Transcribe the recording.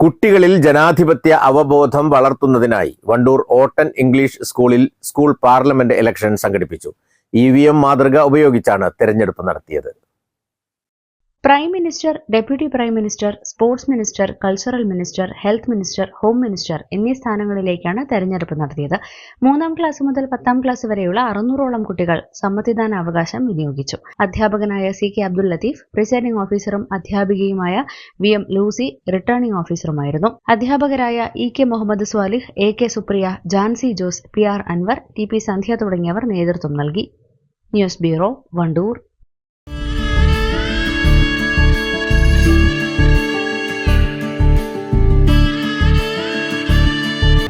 കുട്ടികളിൽ ജനാധിപത്യ അവബോധം വളർത്തുന്നതിനായി വണ്ടൂർ ഓട്ടൻ ഇംഗ്ലീഷ് സ്കൂളിൽ സ്കൂൾ പാർലമെന്റ് ഇലക്ഷൻ സംഘടിപ്പിച്ചു. ഇ വി എം മാതൃക ഉപയോഗിച്ചാണ് തെരഞ്ഞെടുപ്പ് നടത്തിയത്. Prime minister deputy prime minister sports minister cultural minister health minister home minister എന്നീ സ്ഥാനങ്ങളിലേക്കാണ് തെരഞ്ഞെടുപ്പ് നടത്തിയത്. മൂന്നാം ക്ലാസ് മുതൽ പത്താം ക്ലാസ് വരെയുള്ള അറുന്നൂറോളം കുട്ടികൾ സമ്മതിദാന അവകാശം വിനിയോഗിച്ചു. അധ്യാപകനായ C K Abdul Latheef presiding ഓഫീസറും അധ്യാപികയുമായ വി എം ലൂസി റിട്ടേണിംഗ് ഓഫീസറുമായിരുന്നു അധ്യാപകരായ E K Muhammad Swalih A K Supriya Jancy Jose P R Anwar T P Sandhya തുടങ്ങിയവർ നേതൃത്വം നൽകി. News bureau Wandoor.